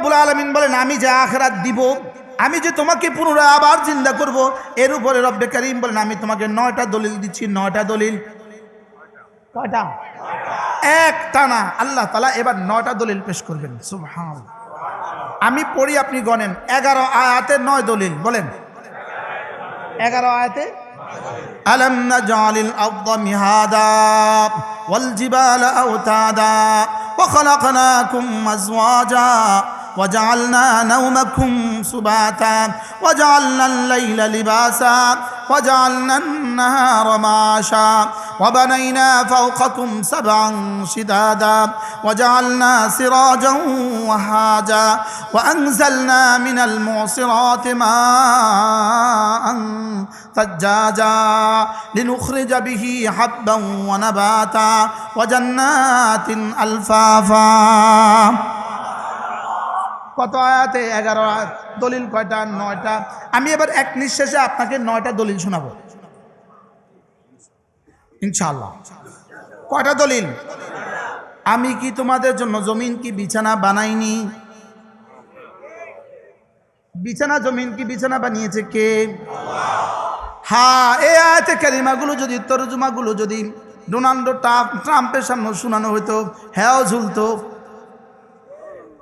রব্বুল আলমিন বলেন আমি যে আখরাত দিব আমি যে তোমাকে পুনরায় আবার চিন্তা করব এর উপরে রব্বে করিম বলেন আমি তোমাকে নয়টা দলিল দিচ্ছি নয়টা দলিল কয়টা একটা না আল্লাহ তালা এবার নয়টা দলিল পেশ করবেন সুবহান আমি পড়ি আপনি গণেন এগারো আয়াতে নয় দলিল বলেন এগারো আয়াতে ألم نجعل الأرض مهادا والجبال أوتادا وخلقناكم أزواجا وجعلنا نومكم سباتا وجعلنا الليل لباسا وجعلنا النهار معاشا وبنينا فوقكم سبعا شدادا وجعلنا سراجا وهاجا وأنزلنا من المعصرات ماء ثجاجا لنخرج به حبا ونباتا وجنات ألفافا. কত আয়াতে? এগারো আয়াত। দলিল কয়টা? নয়টা। আমি এবার এক নিঃশ্বাসে আপনাকে নয়টা দলিল শোনাবো। ইনশাল্লাহ কয়টা দলিল? আমি কি তোমাদের জন্য জমিন কি বিছানা বানাইনি? বিছানা, জমিন কি বিছানা বানিয়েছে কে? হ্যাঁ এই আয়াতে ক্যারিমাগুলো যদি, তরজুমাগুলো যদি ডোনাল্ড ট্রাম্প, ট্রাম্পের সামনে শোনানো হইতো হ্যাঁ ঝুলতো।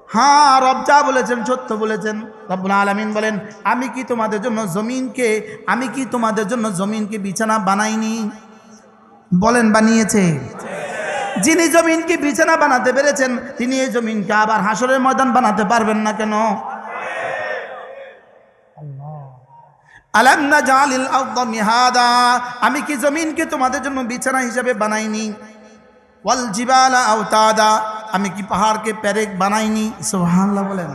হ্যাঁ রব যা বলেছেন, সত্য বলেছেন। রব্বুল আলমিন বলেন, আমি কি তোমাদের জন্য জমিনকে, আমি কি তোমাদের জন্য জমিনকে বিছানা বানাইনি? বলেন, বানিয়েছে। যিনি জমিনকে বিছানা বানাতে পেরেছেন, তিনি এই জমিনকে আবার হাসরের ময়দান বানাতে পারবেন না কেন? আলাম না জালিল মিহাদা, আমি কি জমিনকে তোমাদের জন্য বিছানা হিসাবে বানাইনি? ওয়াল জিবালা আওতাদা আমি কি পাহাড়কে প্যারেক বানাইনি? সোহান্লা বলেন।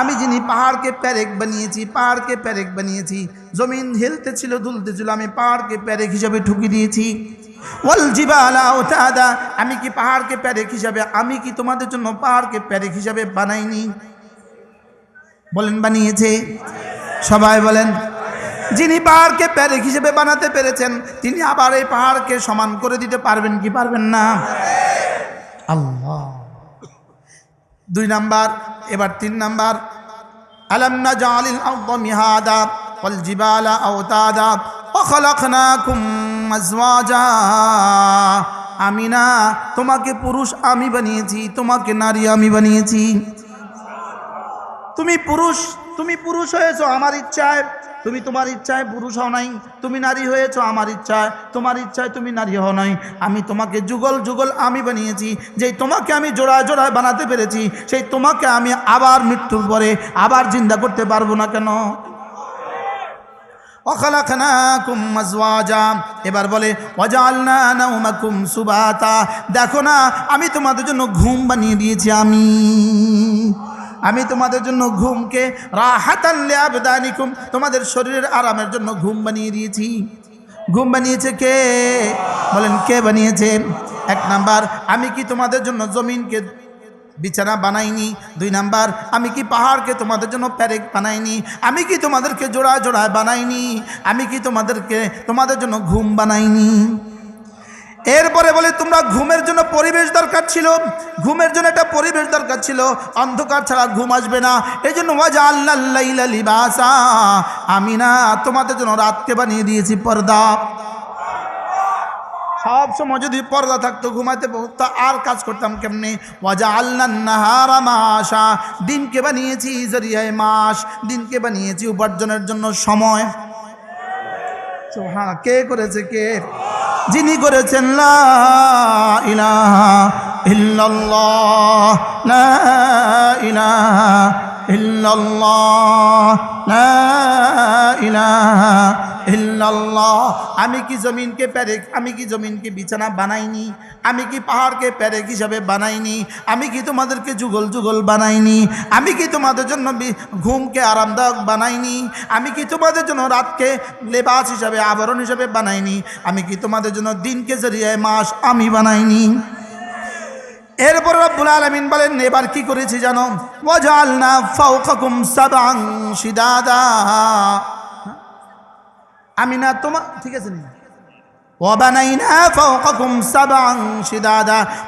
আমি যিনি পাহাড়কে প্যারেক বানিয়েছি, পাহাড়কে প্যারেক বানিয়েছি, জমিন হেলতে ছিল, দুলতে ছিল, আমি পাহাড়কে প্যারেক হিসাবে ঠুকি দিয়েছি। আমি কি পাহাড়কে প্যারেক হিসাবে, আমি কি তোমাদের জন্য পাহাড়কে প্যারেক হিসাবে বানাইনি? বলেন, বানিয়েছে। সবাই বলেন, যিনি পাহাড়কে প্যারেক হিসেবে বানাতে পেরেছেন, তিনি আবার এই পাহাড়কে সমান করে দিতে পারবেন কি পারবেন না? আল্লাহ। দুই নাম্বার, এবার তিন নাম্বার। আলামনা জালিল মিহাদা ওয়াল জিবালা আওতাদা ওয়াখালাকনাকুম আজওয়াজা। আমি না তোমাকে পুরুষ আমি বানিয়েছি, তোমাকে নারী আমি বানিয়েছি। তুমি পুরুষ তুমি পুরুষ হয়েছো, আমার ইচ্ছায় তুমি তোমার ইচ্ছায় পুরুষ হও নাই, তুমি নারী হয়েছো আমার ইচ্ছায়, তোমার ইচ্ছায় তুমি নারী হও নাই। আমি তোমাকে যুগল যুগল আমি বানিয়েছি, যেই তোমাকে আমি জোড়ায় জোড়ায় বানাতে পেরেছি, সেই তোমাকে আমি আবার মৃত্যুর পরে আবার জিন্দা করতে পারব না কেন? এবার বলে সুবাতা। দেখো না, আমি তোমাদের জন্য ঘুম বানিয়ে দিয়েছি, আমি। আমি তোমাদের জন্য ঘুমকে রাহাতান লিআবদানিকুম, তোমাদের শরীরের আরামের জন্য ঘুম বানিয়ে দিয়েছি। ঘুম বানিয়েছে কে? বলেন, কে বানিয়েছে? এক নাম্বার, আমি কি তোমাদের জন্য জমিনকে বিছানা বানাইনি? দুই নাম্বার, আমি কি পাহাড়কে তোমাদের জন্য প্যারেক বানাইনি? আমি কি তোমাদেরকে জোড়া জোড়ায় বানাইনি? আমি কি তোমাদেরকে, তোমাদের জন্য ঘুম বানাইনি? এরপরে বলে, তোমরা ঘুমের জন্য পরিবেশ দরকার ছিল। ঘুমের জন্য একটা পরিবেশ দরকার ছিল। অন্ধকার ছাড়া ঘুম আসবে না। এই জন্য মজা আল্লাহ লিবাসা। আমি না, তোমাদের জন্য রাতকে বানিয়ে দিয়েছি পর্দা। সব সময় যদি পর্দা থাকতো ঘুমাতে তা আর কাজ করতাম কেমনে? ওয়াজা আল্লাহারা মাসা দিনকে বানিয়েছি জরিয়ায় মাস। দিনকে বানিয়েছি উপার্জনের জন্য সময়। হ্যাঁ কে করেছে কে? যিনি করেছেন লা ইলাহা ইল্লাল্লাহ লা ইলাহা আমি কি জমিনকে প্যারেক আমি কি জমিনকে বিছানা বানাইনি? আমি কি পাহাড়কে প্যারেক হিসাবে বানাইনি? আমি কি তোমাদেরকে যুগল যুগল বানাইনি? আমি কি তোমাদের জন্য ঘুমকে আরামদায়ক বানাইনি? আমি কি তোমাদের জন্য রাতকে লেবাস হিসাবে আবরণ হিসাবে বানাইনি? আমি কি তোমাদের জন্য দিনকে জরিয়ায় মাস আমি বানাইনি? এরপর রব্বুল আলমিন বলেন, এবার কি করেছি জানো? ওয়াজালনা ফাউকুম সাবাং সিদাদা আমি না তোমার, ঠিক আছে নি?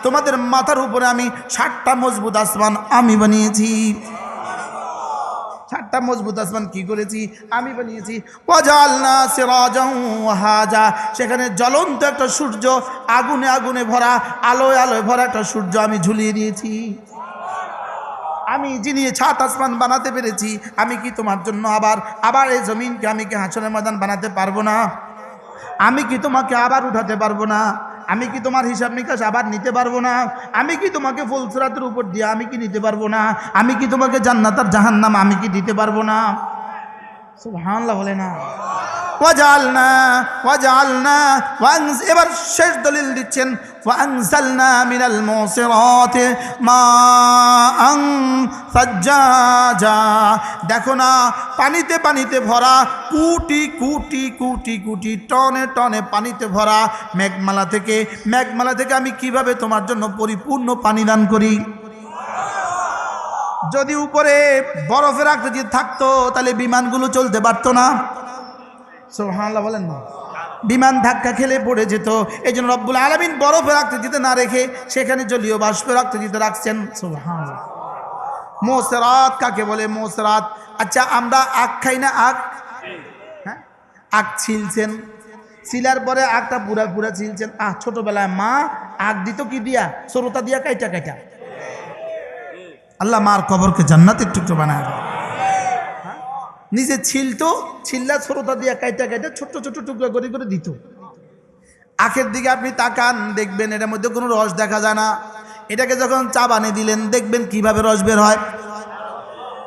তোমাদের মাথার উপরে আমি ষাটটা মজবুত আসমান আমি বানিয়েছি। চারটা মজবুত আসমান কি করেছি? আমি বানিয়েছি। সিরাজাও ওয়াহাজা। সেখানে জ্বলন্ত একটা সূর্য, আগুনে আগুনে ভরা, আলোয় আলোয় ভরা একটা সূর্য আমি ঝুলিয়ে দিয়েছি। আমি যিনি ছাত আসমান বানাতে পেরেছি, আমি কি তোমার জন্য আবার আবার এই জমিনকে আমি কি হাসনের ময়দান বানাতে পারব না? আমি কি তোমাকে আবার উঠাতে পারব না? আমি কি তোমার হিসাব নিকাশ আবার নিতে পারব না? আমি কি তোমাকে ফুলসরাতের উপর দিয়ে আমি কি নিতে পারব না? আমি কি তোমাকে জান্নাতার জাহান্নাম আমি কি দিতে পারব না? সব হানলা বলে না। ওয়াংস এবার শেষ দলিল দিচ্ছেন মুসিরাতি মাআন সাজ্জাজা। দেখো না, পানিতে পানিতে ভরা, কুটি কুটি কুটি কুটি, টনে টনে পানিতে ভরা মেঘমালা থেকে মেঘমালা থেকে আমি কীভাবে তোমার জন্য পরিপূর্ণ পানি দান করি? যদি উপরে বরফের আকৃতি থাকতো, তাহলে বিমানগুলো চলতে পারতো না। সোহানাল্লাহ বলেন না। বিমান ধাক্কা খেলে পড়ে যেত। এই জন্য রব্বুল আলমিন বরফের আকৃতিতে না রেখে সেখানে জলীয় বাষ্পের দিতে রাখছেন। সোহান মোসরাত কাকে বলে মোসরাত? আচ্ছা আমরা আখ খাই না আখ? হ্যাঁ? আখ ছিলছেন। ছিলার পরে আখটা পুরা পুরা ছিলছেন। আহ, ছোটবেলায় মা আখ দিত কি দিয়া? সরতা দিয়া কাইটা কাইটা। আল্লাহ মার কবরকে জান্নাতের টুকরো বানায় দেয়। হ্যাঁ? নিজে ছিলতো ছিল্লা ছোটতা দিয়ে কাইটা কাইটা ছোট্ট ছোট্ট টুকরো করে করে দিত। আখের দিকে আপনি তাকান, দেখবেন এটার মধ্যে কোনো রস দেখা যায় না। এটাকে যখন চা বানিয়ে দিলেন, দেখবেন কীভাবে রস বের হয়।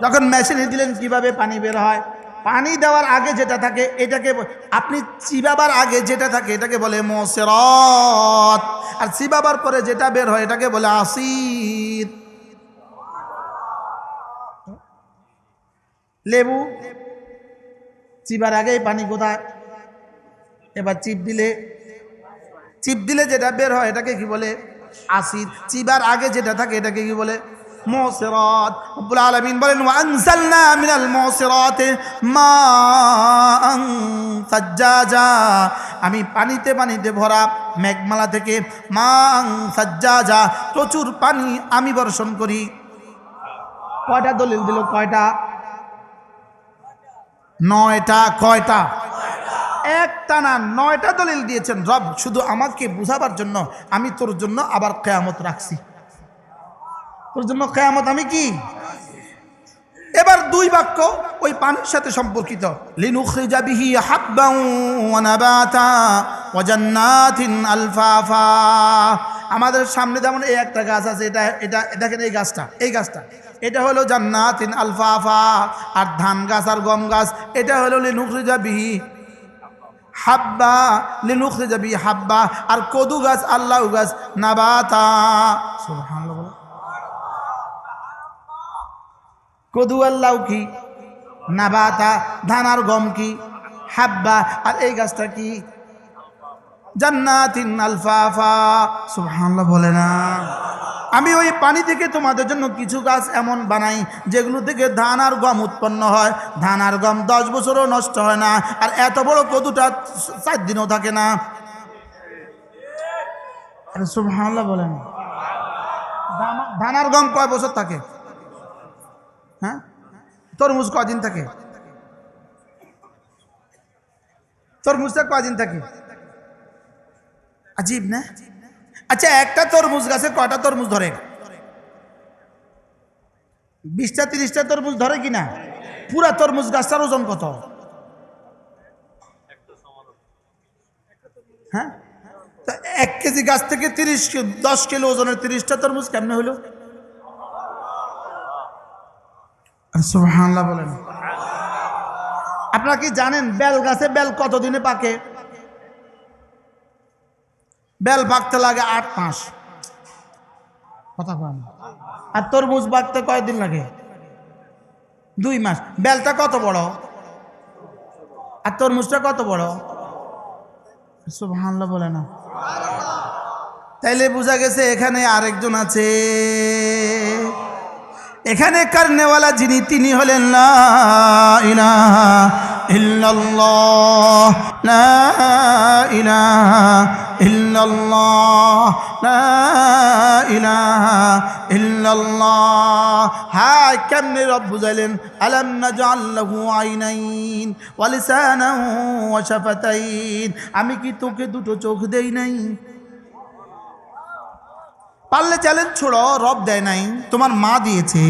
যখন মেশিনে দিলেন, কীভাবে পানি বের হয়। পানি দেওয়ার আগে যেটা থাকে, এটাকে আপনি চিবাবার আগে যেটা থাকে, এটাকে বলে মোসেরত। আর চিবাবার পরে যেটা বের হয়, এটাকে বলে আসির। লেবু, চিবার আগেই পানি কোথায় এবার চিপ দিলে চিপ দিলে যেটা বের হয় এটাকে কি বলে? আসিদ চিবার আগে যেটা থাকে এটাকে কি বলে? বলেন মিনাল আমি পানিতে পানিতে ভরা মেঘমালা থেকে মাং সাজ্জাজা, প্রচুর পানি আমি বর্ষণ করি। কয়টা দলিল দিল কয়টা? নয়টা, কয়টা? একটা না, নয়টা দলিল দিয়েছেন রব, শুধু আমাকে বুঝাবার জন্য। আমি তোর জন্য আবার কেয়ামত রাখছি। তোর জন্য কেয়ামত আমি কি? এবার দুই বাক্য ওই পানির সাথে সম্পর্কিত। আলফাফা। আমাদের সামনে যেমন এই একটা গাছ আছে, এটা এটা, দেখেন এই গাছটা এই গাছটা। এটা হলো জান্নাতিন আলফাফা, আর ধান গাছ আর গম গাছ, এটা হলো লিনুখরিজা বিহি হাব্বা, লিনুখরিজা বিহি হাব্বা, আর কদু গাছ আল্লাহ গাছ, নাবাতা। কদু আল্লাহ কি? নাবাতা। ধান আর গম কি? হাব্বা। আর এই গাছটা কি? জান্নাতিন আলফাফা। সুবহানাল্লাহ বলে না। আমি ওই পানি থেকে তোমাদের জন্য কিছু গাছ এমন বানাই, যেগুলো থেকে ধান আর গম উৎপন্ন হয়। ধান আর গম দশ বছরও নষ্ট হয় না, আর এত বড় কদুটা চার দিনও থাকে না। সুবহানাল্লাহ বলেন ধান- ধান আর গম কয় বছর থাকে? হ্যাঁ? তরমুজ কদিন থাকে? তরমুজটা কদিন থাকে? আজীব না? আচ্ছা একটা তরমুজ গাছে কয়টা তরমুজ ধরে? বিশটা, তিরিশটা তরমুজ ধরে কিনা পুরা তরমুজ গাছটার ওজন কত? হ্যাঁ? এক কেজি গাছ থেকে তিরিশ দশ কিলো ওজনের তিরিশটা তরমুজ কেমনে হলো সুবহানাল্লাহ বলেন। আপনারা কি জানেন, বেল গাছে বেল কতদিনে পাকে? বেল পাকতে লাগে আট মাস। কথা কন আর তরমুজ পাকতে কয়দিন লাগে? দুই মাস। বেলটা কত বড়? আর তরমুজটা কত বড়? সুবহানাল্লাহ বলে না। তাইলে বোঝা গেছে এখানে আরেকজন আছে। এখানে কারনেওয়ালা যিনি, তিনি হলেন না ইলাহা ইল্লাল্লাহ। লা ইলাহা ইল্লাল্লাহ, লা ইলাহা ইল্লাল্লাহ। হ্যাঁ কেমনে রব বুঝাইলেন? আলাম নাজআল লাহু আইনাইন ওয়া লিসানান ওয়া শাফাতাইন। আমি কি তোকে দুটো চোখ দেই নাই? পারলে চ্যালেঞ্জ ছোড়ো, রব দেয় নাই। তোমার মা দিয়েছে।